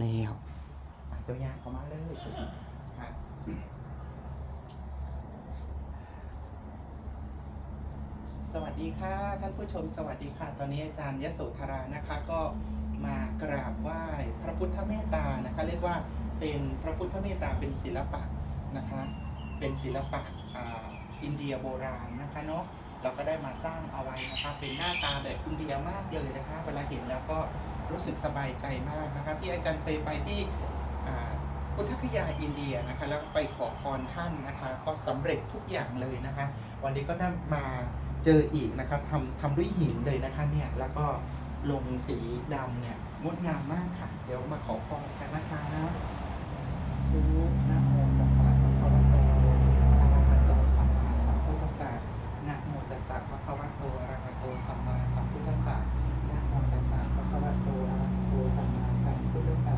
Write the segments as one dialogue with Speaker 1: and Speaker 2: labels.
Speaker 1: แล้วเจ้ายางเข้ามาเลยครับสวัสดีค่ะ ท่านผู้ชมสวัสดีค่ะ ตอนนี้อาจารย์ยโสธรานะคะก็มากราบไหว้พระพุทธเมตตานะคะ เรียกว่าเป็นพระพุทธเมตตาเป็นศิลปะนะคะ เป็นศิลปะออินเดียโบราณนะคะเนาะ เราก็ได้มาสร้างเอาไว้นะคะเป็นหน้าตาแบบอินเดียมากเลยนะคะเวลาเห็นแล้วก็รู้สึกสบายใจมากนะคะ ที่อาจารย์เคยไปที่อุทธคยาอินเดียนะคะแล้วไปขอพรท่านนะคะ ก็สำเร็จทุกอย่างเลยนะคะ วันนี้ก็ได้มาเจออีกนะคะทำทำด้วยหินเลยนะคะเนี่ยแล้วก็ลงสีดำเนี่ยงดงามมากค่ะ เดี๋ยวมาขอพรกันนะคะสาธุนะโมตัสสะภะคะวะโตอะระหะโตสัมมาสัมพุทธัสสะ นะโมตัสสะ ภะคะวะโตอะระหะโตสัมมาสัมพุทธัสสะนะโมตัสสะภะคะวะโตอะระหะโตสัมมาสัมพุทธัสสะ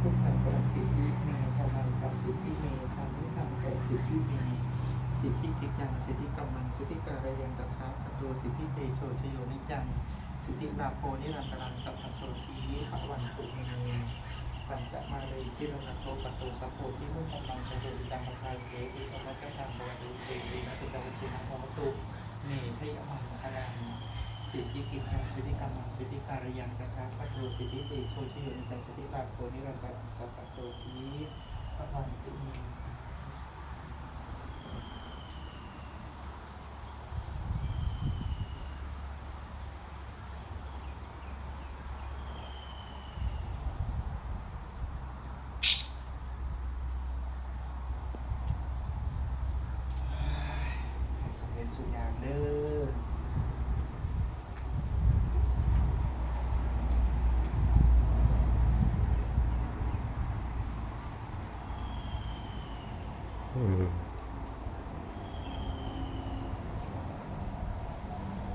Speaker 1: ทุกขังประสิทธิเมธรรมังประสิทธิเมสัมมิทังปรสิทธิเมสิทธิกิจยังสิทธิกรรมังสิทธิการะยังตถาคตสิทธิเตโชชโยนิจังสิทธิลาโพนิรันตรังสัพพโสทีภวันตุเมปัญจมาเรีทิรณโทปโตสัพโพธิมุขมังชโตสิจังปะคาเสอิอมัคคังบวตุเตตินัสิกาวิชินะโหตุเม ทยมังอรังสิทธิกิจยังสิทธิกรรมังสิทธิการยังตถาคตโตสิทธิเตโชชโยนิจังสิทธิลาโพนิรันตรังสัพพโสทีภวันตุเมสาธุให้สำเร็จสุดอย่างเด้อ
Speaker 2: อืม